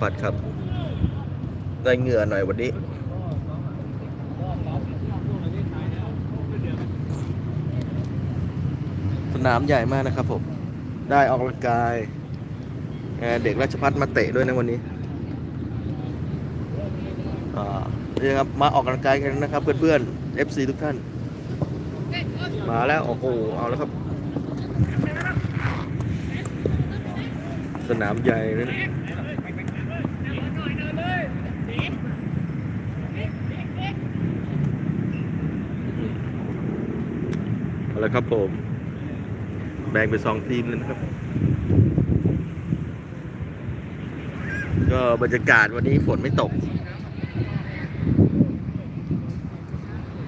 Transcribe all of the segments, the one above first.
พัฒครับ ได้เหงื่อหน่อยวันนี้สนามใหญ่มากนะครับผม ได้ออกกำลังกาย เด็กราชพัฒมาเตะด้วยนะวันนี้นี่ครับมาออกกำลังกายกันนะครับ เพื่อนๆ FC ทุกท่าน มาแล้วโอ้โหเอาแล้วครับ สนามใหญ่เลย นะเอาละครับผม แบ่งเป็นสองทีมเลยนะครับ ก็บรรยากาศวันนี้ฝนไม่ตก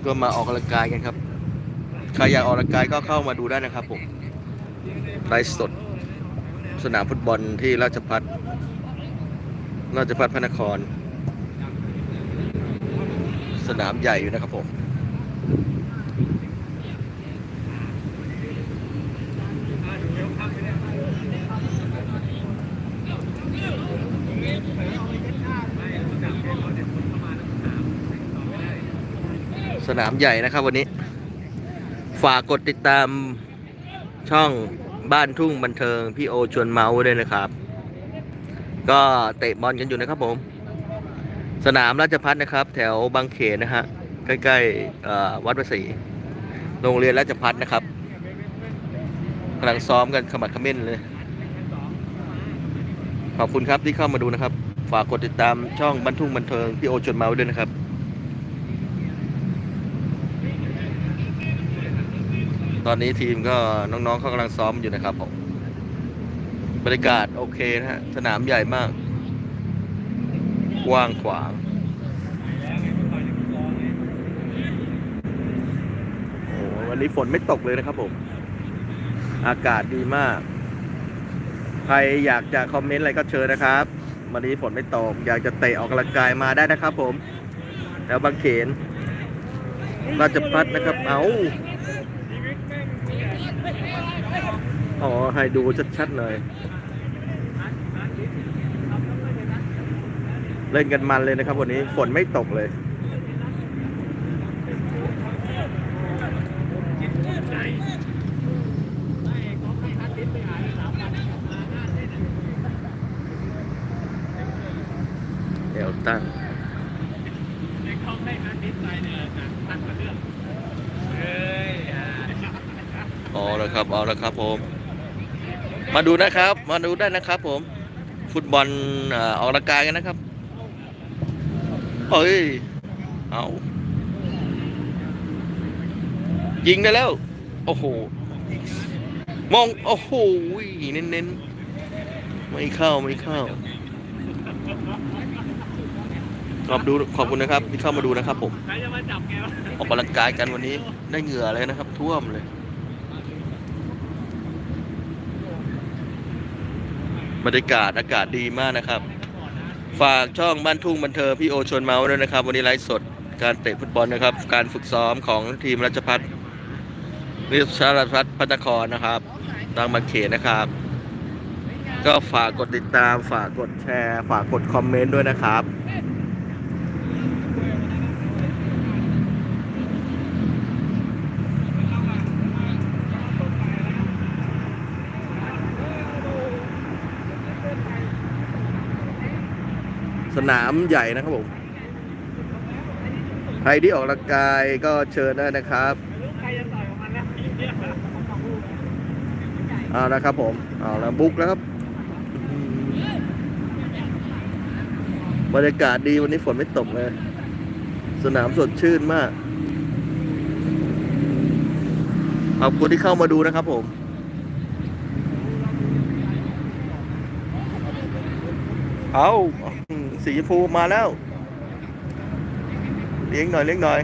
ก็มาออกกำลังกายกันครับ ใครอยากออกกำลังกายก็เข้ามาดูได้นะครับผมไลฟ์สด สนามฟุตบอลที่ราชพัฒราชพัฒพระนคร สนามใหญ่อยู่นะครับผม สนามใหญ่นะครับวันนี้ ฝากกดติดตามช่องบ้านทุ่งบันเทิง พี่โอชวนเมาส์ด้วยนะครับ ก็เตะบอลกันอยู่นะครับผม สนามราชพัฒนะครับ แถวบางเขนนะฮะ ใกล้ๆวัดประศรีโรงเรียนราชพัฒนะครับกำลังซ้อมกันขมัดขม้นเลย ขอบคุณครับที่เข้ามาดูนะครับ ฝากกดติดตามช่องบ้านทุ่งบันเทิงพี่โอชวนเมาส์ด้วยนะครับ ตอนนี้ทีมก็น้องๆเขากำลังซ้อมอยู่นะครับผมบรรยากาศโอเคนะฮะ สนามใหญ่มาก กว้างขวางโอ้วันนี้ฝนไม่ตกเลยนะครับผม อากาศดีมาก ใครอยากจะคอมเมนต์อะไรก็เชิญนะครับ วันนี้ฝนไม่ตก อยากจะเตะออกกำลังกายมาได้นะครับผมแถวบางเขนราชพัฒนะครับ เอา อ๋อ ให้ดูชัดๆหน่อยเล่นกันมันเลยนะครับวันนี้ฝนไม่ตกเลยเอลตันเอาแล้วครับเอาแล้วครับผม มาดูนะครับ มาดูได้นะครับ ผม ฟุตบอลออกกำลังกายกันนะครับเฮ้ยเอายิงได้แล้ว โอ้โห มอง โอ้โห เน้นๆไม่เข้า ไม่เข้า ขอบดูขอบคุณนะครับ ที่เข้ามาดูนะครับผมใครจะมาจับแกออกกำลังกายกันวันนี้ ได้เหงื่อเลยนะครับ ท่วมเลย บรรยากาศอากาศดีมากนะครับ ฝากช่องบ้านทุ่งบันเทิงพี่โอชวนเมาส์ด้วยนะครับ วันนี้ไลฟ์สดการเตะฟุตบอลนะครับ การฝึกซ้อมของทีมราชพัฒน์นิชาราชพัฒน์พัฒนครนะครับตังบางเขนนะครับ ก็ฝากกดติดตาม ฝากกดแชร์ ฝากกดคอมเมนต์ด้วยนะครับ สนามใหญ่นะครับผมใครที่ออกกำลังกายก็เชิญได้นะครับเอานะครับผมเอาแล้วบุกแล้วครับบรรยากาศดีวันนี้ฝนไม่ตกเลย สนามสดชื่นมากขอบคุณที่เข้ามาดูนะครับผม เอาสีชมพูมาแล้ว เลี้ยงหน่อยเลี้ยงหน่อย